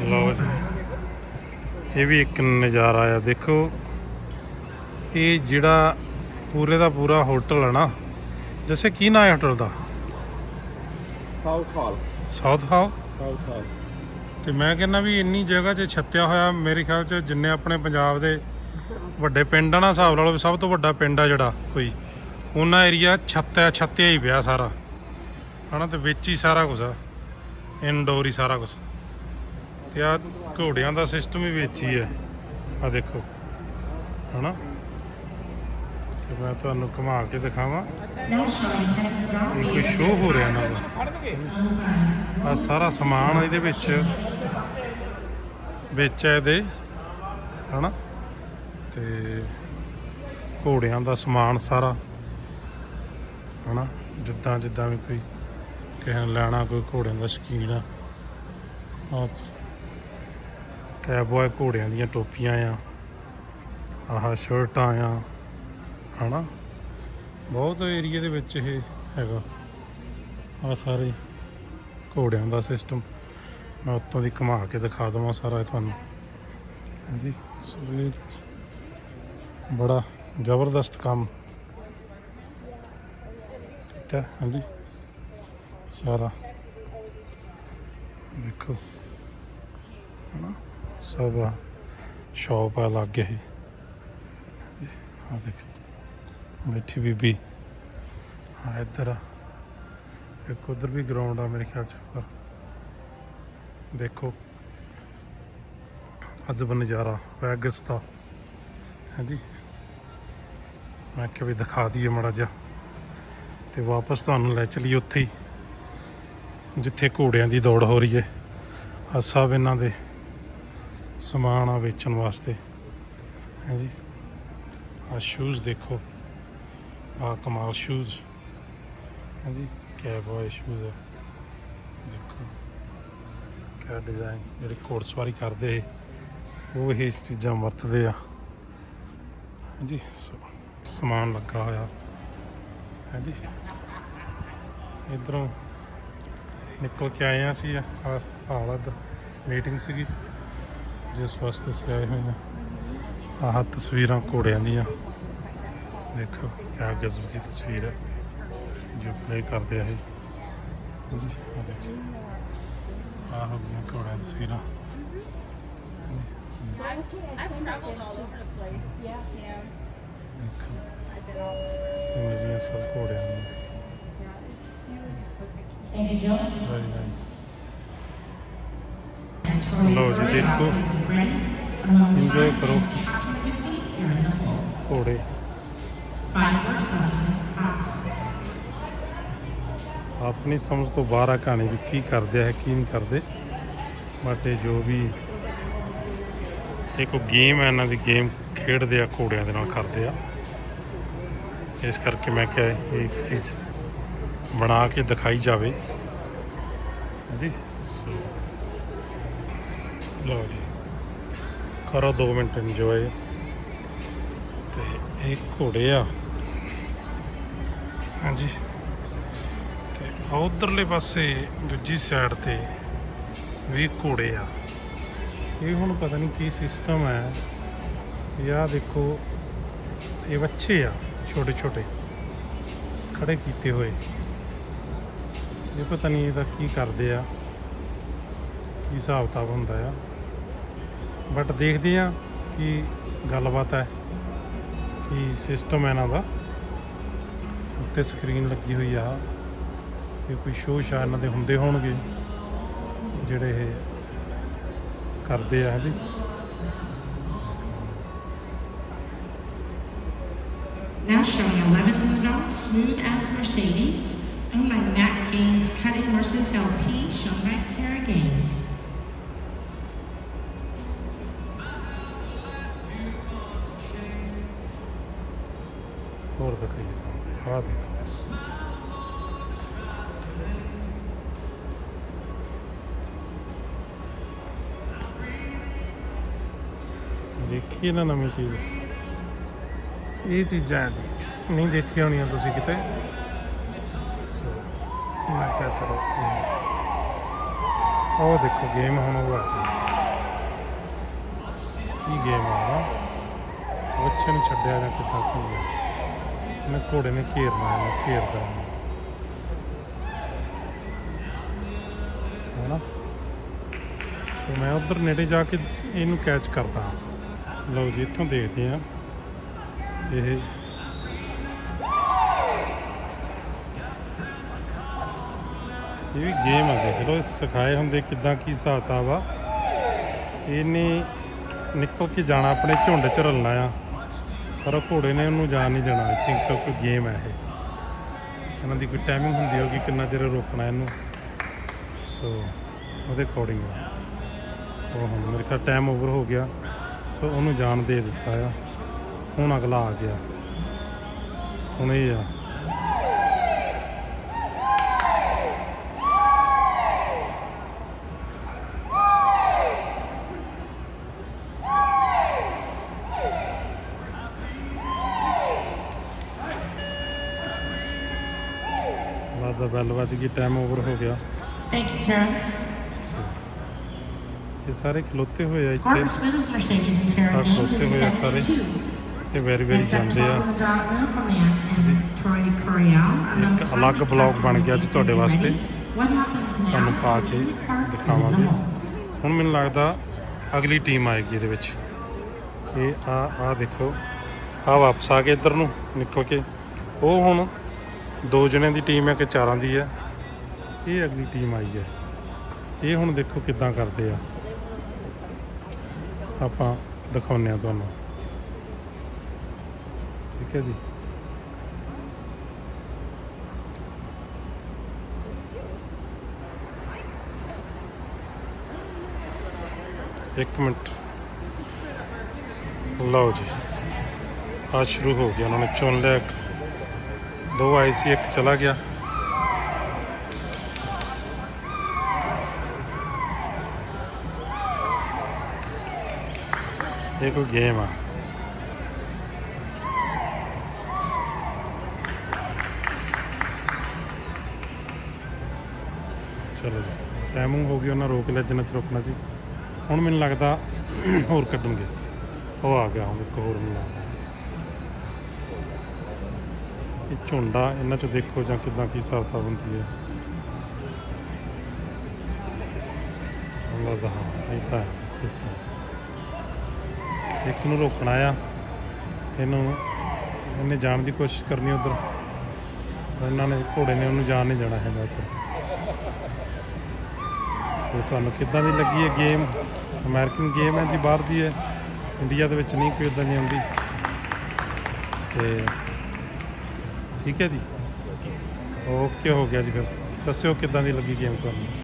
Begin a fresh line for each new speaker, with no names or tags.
ਲਓ ਜੀ। ਇਹ ਵੀ ਇੱਕ ਨਜ਼ਾਰਾ ਆ ਦੇਖੋ। ਇਹ ਜਿਹੜਾ ਪੂਰੇ ਦਾ ਪੂਰਾ ਹੋਟਲ ਹੈ ਨਾ ਜੈਸੇ ਕੀ ਨਾਂ ਹੈ ਹੋਟਲ ਦਾ?
ਸਾਊਥ ਹਾਲ।
ਸਾਊਥ
ਹਾਲ?
ਤੇ ਮੈਂ ਕਹਿੰਦਾ ਵੀ ਇੰਨੀ ਜਗ੍ਹਾ 'ਚ ਛੱਤਿਆ ਹੋਇਆ ਮੇਰੇ ਖਿਆਲ 'ਚ ਜਿੰਨੇ ਆਪਣੇ ਪੰਜਾਬ ਦੇ ਵੱਡੇ ਪਿੰਡ ਆ ਨਾ ਹਿਸਾਬ ਲਾ ਲਓ ਵੀ ਸਭ ਤੋਂ ਵੱਡਾ ਪਿੰਡ ਆ ਜਿਹੜਾ ਕੋਈ। ਉਹਨਾਂ ਏਰੀਆ ਛੱਤਿਆ ਛੱਤਿਆ ਹੀ ਪਿਆ ਸਾਰਾ। ਹਨਾ ਤੇ ਵਿੱਚ ਹੀ ਸਾਰਾ ਕੁਝ ਆ। ਇਨਡੋਰ ਹੀ ਸਾਰਾ ਕੁਝ ਤੇ ਆ ਘੋੜਿਆਂ ਦਾ ਸਿਸਟਮ ਵੀ ਵਿੱਚ ਹੀ ਹੈ। ਆ ਦੇਖੋ। ਹਨਾ? ਤੇ ਮੈਂ ਤੁਹਾਨੂੰ ਘੁਮਾ ਕੇ ਦਿਖਾਵਾਂ। ਇਹ ਕੋਈ ਸ਼ੋਅ ਹੋ ਰਿਹਾ ਇਹਨਾਂ ਆ ਸਾਰਾ ਸਮਾਨ ਇਹਦੇ ਵਿੱਚ। ਵਿੱਚ ਹੈ ਇਹਦੇ। ਹਨਾ? ਤੇ ਘੋੜਿਆਂ ਦਾ ਸਮਾਨ ਸਾਰਾ। ਹਨਾ? ਜਿੱਦਾਂ ਜਿੱਦਾਂ ਵੀ ਕੋਈ ਕਿਸੇ ਨੇ ਲੈਣਾ ਕੋਈ ਘੋੜਿਆਂ ਦਾ ਸ਼ੌਕੀਨ ਆ। ਆ ਕੈਬੋਏ ਘੋੜਿਆਂ ਦੀਆਂ ਟੋਪੀਆਂ ਆ। ਆਹ ਸ਼ਰਟਾਂ ਆ ਹਨਾ? ਬਹੁਤ ਏਰੀਏ ਦੇ ਵਿੱਚ ਇਹ ਹੈਗਾ। ਆ ਸਾਰੇ ਘੋੜਿਆਂ ਦਾ ਸਿਸਟਮ ਮੈਂ ਉੱਤੋਂ ਦੀ ਘੁਮਾ ਕੇ ਦਿਖਾ ਦਵਾਂ ਸਾਰਾ ਤੁਹਾਨੂੰ। ਹਾਂਜੀ, ਸੋ ਇਹ ਬੜਾ ਜ਼ਬਰਦਸਤ ਕੰਮ ਕੀਤਾ। ਹਾਂਜੀ, ਸਾਰਾ। ਦੇਖੋ। ਹਨਾ? ਸਭ ਸ਼ੌਪ ਆ, ਲੱਗ ਆ ਦੇਖੋ ਬੈਠੀ ਬੀਬੀ। ਹਾਂ ਇੱਧਰ ਇੱਕ ਉਧਰ ਵੀ ਗਰਾਊਂਡ ਆ ਮੇਰੇ ਖਿਆਲ ਚ, ਪਰ ਦੇਖੋ। ਅਜਬ ਨਜ਼ਾਰਾ ਵੈਗਸ ਦਾ ਹਾਂਜੀ। ਮੈਂ ਕਿਹਾ ਵੀ ਦਿਖਾ ਦਈਏ ਮੜਾ ਜਿਹਾ। ਤੇ ਵਾਪਸ ਤੁਹਾਨੂੰ ਲੈ ਚਲੀ ਉੱਥੇ ਹੀ, ਜਿੱਥੇ ਘੋੜਿਆਂ ਦੀ ਦੌੜ ਹੋ ਰਹੀ ਹੈ। ਆ ਸਭ ਇਹਨਾਂ ਦੇ ਸਮਾਨ ਆ ਵੇਚਣ ਵਾਸਤੇ ਹਾਂਜੀ ਆ ਸ਼ੂਜ਼ ਦੇਖੋ ਆ ਕਮਾਲ ਸ਼ੂਜ਼ ਹਾਂਜੀ ਕਿਆ ਬॉय ਸ਼ੂਜ਼ ਹੈ ਦੇਖੋ ਕਿਆ ਡਿਜ਼ਾਈਨ ਜਿਹੜੇ ਕੋਟ ਸਵਾਰੀ ਕਰਦੇ ਉਹ ਇਹ ਚੀਜ਼ਾਂ ਵਰਤਦੇ ਆ ਹਾਂਜੀ ਸੋ ਸਮਾਨ ਲੱਗਾ ਹੋਇਆ ਹਾਂਜੀ ਇਧਰੋਂ ਨਿਕਲ ਕੇ ਆਏ ਆ ਸੀ ਆਸ ਹਾਲਤ ਮੀਟਿੰਗ ਸੀਗੀ ਜਿਸ ਵਾਸਤੇ ਅਸੀਂ ਆਏ ਹੋਏ ਹਾਂ ਆਹ ਤਸਵੀਰਾਂ ਘੋੜਿਆਂ ਦੀਆਂ ਦੇਖੋ ਕਿਆ ਗਜ਼ਬ ਦੀ ਤਸਵੀਰ ਹੈ ਜੋ ਪਲੇ ਕਰਦੇ ਆ ਇਹ ਜੀ ਆ ਦੇਖੋ ਆਹ ਹੋ ਗਈਆਂ ਘੋੜਿਆਂ ਦੀਆਂ ਤਸਵੀਰਾਂ. ਦੇਖੋ ਸੀਨਰੀਆਂ ਸਭ ਘੋੜਿਆਂ ਦੀਆਂ. ਵੈਰੀ ਨਾਈਸ
And Tori
ਲਓ ਜੀ, ਦੇਖੋ।
Time
ਕਰੋ। ਘੋੜੇ. ਆਪਣੀ ਸਮਝ ਤੋਂ ਬਾਹਰ ਆ ਕਹਾਣੀ ਵੀ ਕੀ ਕਰਦੇ ਆ ਕੀ ਨਹੀਂ ਕਰਦੇ। ਬਟ ਇਹ ਜੋ ਵੀ ਇੱਕ ਗੇਮ ਹੈ ਇਹਨਾਂ ਦੀ ਗੇਮ ਖੇਡਦੇ ਆ ਘੋੜਿਆਂ ਦੇ ਨਾਲ ਕਰਦੇ ਆ। ਇਸ ਕਰਕੇ ਮੈਂ ਕਿਹਾ ਇਹ ਇੱਕ ਚੀਜ਼ ਬਣਾ ਕੇ ਦਿਖਾਈ ਜਾਵੇ। ਜੀ ਸੋ ਲਓ ਜੀ। ਕਰੋ 2 ਮਿੰਟ ਇੰਜੋਏ ਤੇ ਇਹ ਘੋੜੇ ਆ। ਹਾਂਜੀ। ਤੇ ਉਧਰਲੇ ਪਾਸੇ ਦੂਜੀ ਸਾਈਡ ਤੇ ਵੀ ਘੋੜੇ ਆ। ਇਹ ਹੁਣ ਪਤਾ ਨਹੀਂ ਕੀ ਸਿਸਟਮ ਹੈ ਇਹ ਦੇਖੋ, ਇਹ ਬੱਚੇ ਆ ਛੋਟੇ ਛੋਟੇ ਖੜੇ ਕੀਤੇ ਹੋਏ। ਇਹ ਪਤਾ ਨਹੀਂ ਇਹਦਾ ਕੀ ਕਰਦੇ ਆ। ਕੀ ਹਿਸਾਬ ਕਿਤਾਬ ਹੁੰਦਾ ਆ। ਬਟ ਦੇਖਦੇ ਆ ਕੀ ਗੱਲਬਾਤ ਹੈ ਕੀ ਸਿਸਟਮ ਹੈ ਇਹਨਾਂ ਦਾ ਉੱਤੇ ਸਕਰੀਨ ਲੱਗੀ ਹੋਈ ਆ ਇਹ ਕੋਈ ਸ਼ੋਅ ਸ਼ਾ ਇਹਨਾਂ ਦੇ ਹੁੰਦੇ ਹੋਣਗੇ ਜਿਹੜੇ ਇਹ ਕਰਦੇ ਆ ਜੀ
Now showing 11th in the dark, Smooth as Mercedes, owned by Matt Gaines Cutting Horses LP, shown by Tara Gaines.
ਹੋਰ ਦਿਖਾਈਏ ਦੇਖੀ ਨਾ ਨਵੀਂ ਚੀਜ਼? ਇਹ ਚੀਜ਼ਾਂ ਜੀ। ਨਹੀਂ ਦੇਖੀਆਂ ਹੋਣੀਆਂ ਤੁਸੀਂ ਕਿਤੇ। ਸੋ ਮੈਂ ਕਿਹਾ ਚਲੋ ਉਹ ਦੇਖੋ ਗੇਮ ਹੁਣ ਉਹ ਆ ਕੀ ਗੇਮ ਆ? ਨਾ ਬੱਚੇ ਨੂੰ ਛੱਡਿਆ ਜਾਂ ਕਿੱਦਾਂ ਕੀ ਹੈ ਇਹਨੇ ਘੋੜੇ ਨੇ ਘੇਰਨਾ ਹੈ ਘੇਰਦਾ ਹੈ। ਹੈਨਾ? ਸੋ ਮੈਂ ਉਧਰ ਨੇੜੇ ਜਾ ਕੇ ਇਹਨੂੰ ਕੈਚ ਕਰਦਾ ਹਾਂ। ਲਓ ਜੀ, ਇੱਥੋਂ ਦੇਖਦੇ ਆ ਇਹ ਇਹ ਵੀ ਗੇਮ ਆ ਦੇਖ ਲਓ ਸਿਖਾਏ ਹੁੰਦੇ ਕਿਦਾਂ ਕੀ ਹਿਸਾਬ ਕਿਤਾਬ ਆ। ਇਹਨੇ ਨਿਕਲ ਕੇ ਜਾਣਾ, ਆਪਣੇ ਝੁੰਡ ਚ ਰਲਣਾ ਆ। ਪਰ ਉਹ ਘੋੜੇ ਨੇ ਉਹਨੂੰ ਜਾਣ ਨਹੀਂ ਦੇਣਾ। ਆਈ ਥਿੰਕ ਸੋ ਕੋਈ ਗੇਮ ਹੈ ਇਹ। ਇਹਨਾਂ ਦੀ ਕੋਈ ਟਾਈਮਿੰਗ ਹੁੰਦੀ ਹੋਗੀ ਕਿੰਨਾ ਚਿਰ ਰੋਕਣਾ ਇਹਨੂੰ। ਸੋ ਉਹਦੇ ਅਕੋਰਡਿੰਗ ਉਹ ਹੁਣ ਮੇਰੇ ਖਿਆਲ ਟਾਈਮ ਓਵਰ ਹੋ ਗਿਆ। ਸੋ ਉਹਨੂੰ ਜਾਣ ਦੇ ਦਿੱਤਾ ਆ। ਹੁਣ ਅਗਲਾ ਆ ਗਿਆ। ਹੁਣ ਇਹ ਆ। ਲੱਗਦਾ ਬੈਲ ਵੱਜ ਗਈ ਟਾਈਮ ਓਵਰ ਹੋ ਗਿਆ
Thank you, Tara.
ਇਹ ਸਾਰੇ ਖਲੋਤੇ ਹੋਏ ਆ ਇੱਥੇ Ah, to where,
second
sorry.
two.
ਇਹ ਵੈਰੀ ਵੈਰੀ ਜਾਂਦੇ
12
ਆ. ਇੱਕ ਅਲੱਗ ਬਲੌਗ ਬਣ ਗਿਆ ਅੱਜ ਤੁਹਾਡੇ ਵਾਸਤੇ? ਤੁਹਾਨੂੰ ਪਾ ਕੇ ਦਿਖਾਵਾਂਗੇ? ਹੁਣ ਮੈਨੂੰ ਲੱਗਦਾ ਅਗਲੀ ਟੀਮ ਆਏਗੀ ਇਹਦੇ ਵਿੱਚ ਇਹ ਆ ਆ ਦੇਖੋ ਆ ਵਾਪਸ ਆ ਕੇ ਇੱਧਰ ਨੂੰ ਨਿਕਲ ਕੇ ਉਹ ਹੁਣ ਦੋ ਜਣਿਆਂ ਦੀ ਟੀਮ ਹੈ ਕਿ ਚਾਰਾਂ ਦੀ ਹੈ। ਇਹ ਅਗਲੀ ਟੀਮ ਆਈ ਹੈ। ਇਹ ਹੁਣ ਦੇਖੋ ਕਿੱਦਾਂ ਕਰਦੇ ਆ। ਆਪਾਂ ਦਿਖਾਉਂਦੇ ਆ ਤੁਹਾਨੂੰ। ਠੀਕ ਹੈ ਜੀ। ਇੱਕ ਮਿੰਟ। ਲਓ ਜੀ। ਆ ਸ਼ੁਰੂ ਹੋ ਗਿਆ। ਉਹਨਾਂ ਨੇ ਚੁਣ ਲਿਆ ਇੱਕ। ਦੋ ਆਏ ਸੀ, ਇੱਕ ਚਲਾ ਗਿਆ। ਇਹ ਕੋਈ ਗੇਮ ਆ। ਚਲੋ ਜੀ ਟਾਈਮਿੰਗ ਹੋ ਗਈ, ਉਹਨਾਂ ਰੋਕ ਲਿਆ, ਜਿੰਨਾ ਚਿਰ ਰੁਕਣਾ ਸੀ। ਹੁਣ ਮੈਨੂੰ ਲੱਗਦਾ ਹੋਰ ਕੱਢਣਗੇ। ਉਹ ਆ ਗਿਆ, ਹੁਣ ਇੱਕ ਹੋਰ ਮੈਨੂੰ ਇਹ ਝੁੰਡਾ ਇਹਨਾਂ ਚ ਦੇਖੋ ਜਾਂ ਕਿਦਾਂ ਕੀ ਹਿਸਾਬ ਕਿਤਾਬ ਹੁੰਦੀ ਹੈ। Allah ਦਾ ਇਹ ਤਾਂ ਸਿਸਟਮ ਇੱਕ ਨੂੰ ਰੋਕਣਾ ਆ, ਇਹਨੂੰ ਇਹਨੇ ਜਾਣ ਦੀ ਕੋਸ਼ਿਸ਼ ਕਰਨੀ ਉਧਰ। ਇਹਨਾਂ ਨੇ, ਘੋੜੇ ਨੇ ਉਹਨੂੰ ਜਾਣ ਨਹੀਂ ਜਾਣਾ ਹੈਗਾ ਉੱਧਰ। ਤੇ ਤੁਹਾਨੂੰ ਕਿੱਦਾਂ ਦੀ ਲੱਗੀ ਹੈ ਗੇਮ? ਅਮਰੀਕਨ ਗੇਮ ਹੈ ਜੀ, ਬਾਹਰ ਦੀ ਹੈ। ਇੰਡੀਆ ਦੇ ਵਿੱਚ ਨਹੀਂ ਕੋਈ ਇਦਾਂ ਦੀ ਆਉਂਦੀ। ਤੇ ਠੀਕ ਹੈ ਜੀ। ਓਕੇ ਹੋ ਗਿਆ ਜੀ ਫਿਰ। ਦੱਸਿਓ ਕਿੱਦਾਂ ਦੀ ਲੱਗੀ ਗੇਮ ਤੁਹਾਨੂੰ?